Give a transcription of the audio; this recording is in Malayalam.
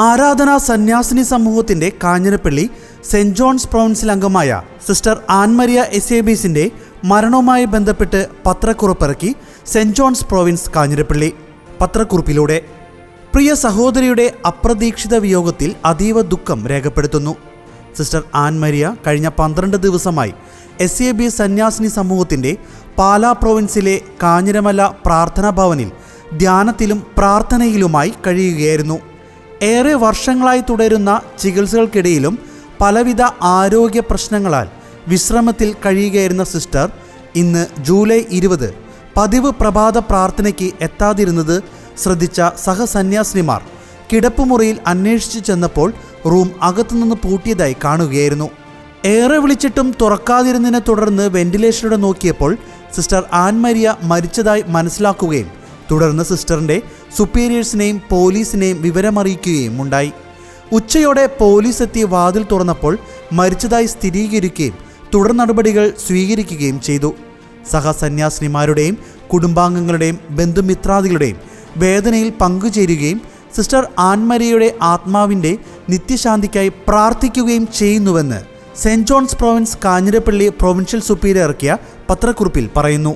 ആരാധനാ സന്യാസിനി സമൂഹത്തിന്റെ കാഞ്ഞിരപ്പള്ളി സെന്റ് ജോൺസ് പ്രൊവിൻസിൽ അംഗമായ സിസ്റ്റർ ആൻമരിയ എസേബീസിന്റെ മരണവുമായി ബന്ധപ്പെട്ട് പത്രക്കുറിപ്പിറക്കി സെന്റ് ജോൺസ് പ്രൊവിൻസ് കാഞ്ഞിരപ്പള്ളി. പത്രക്കുറിപ്പിലൂടെ പ്രിയ സഹോദരിയുടെ അപ്രതീക്ഷിത വിയോഗത്തിൽ അതീവ ദുഃഖം രേഖപ്പെടുത്തുന്നു. സിസ്റ്റർ ആൻമരിയ കഴിഞ്ഞ പന്ത്രണ്ട് ദിവസമായി എസ് എ ബി സന്യാസിനി സമൂഹത്തിന്റെ പാലാ പ്രൊവിൻസിലെ കാഞ്ഞിരമല പ്രാർത്ഥനാ ഭവനിൽ ധ്യാനത്തിലും പ്രാർത്ഥനയിലുമായി കഴിയുകയായിരുന്നു. ഏറെ വർഷങ്ങളായി തുടരുന്ന ചികിത്സകൾക്കിടയിലും പലവിധ ആരോഗ്യ പ്രശ്നങ്ങളാൽ വിശ്രമത്തിൽ കഴിയുകയായിരുന്ന സിസ്റ്റർ ഇന്ന് ജൂലൈ ഇരുപത് പതിവ് പ്രഭാത പ്രാർത്ഥനയ്ക്ക് എത്താതിരുന്നത് ശ്രദ്ധിച്ച സഹസന്യാസിനിമാർ കിടപ്പുമുറിയിൽ അന്വേഷിച്ചു ചെന്നപ്പോൾ റൂം അകത്തുനിന്ന് പൂട്ടിയതായി കാണുകയായിരുന്നു. ഏറെ വിളിച്ചിട്ടും തുറക്കാതിരുന്നതിനെ തുടർന്ന് വെന്റിലേഷനിലൂടെ നോക്കിയപ്പോൾ സിസ്റ്റർ ആൻമരിയ മരിച്ചതായി മനസ്സിലാക്കുകയും തുടർന്ന് സിസ്റ്ററിന്റെ സുപ്പീരിയേഴ്സിനെയും പോലീസിനെയും വിവരമറിയിക്കുകയും ഉണ്ടായി. ഉച്ചയോടെ പോലീസ് എത്തി വാതിൽ തുറന്നപ്പോൾ മരിച്ചതായി സ്ഥിരീകരിക്കുകയും തുടർ നടപടികൾ സ്വീകരിക്കുകയും ചെയ്തു. സഹസന്യാസിനിമാരുടെയും കുടുംബാംഗങ്ങളുടെയും ബന്ധുമിത്രാദികളുടെയും വേദനയിൽ പങ്കുചേരുകയും സിസ്റ്റർ ആൻമരിയുടെ ആത്മാവിന്റെ നിത്യശാന്തിക്കായി പ്രാർത്ഥിക്കുകയും ചെയ്യുന്നുവെന്ന് saint John's province Kanjirappally provincial superior ഇറക്കിയ പത്രക്കുറിപ്പിൽ പറയുന്നു.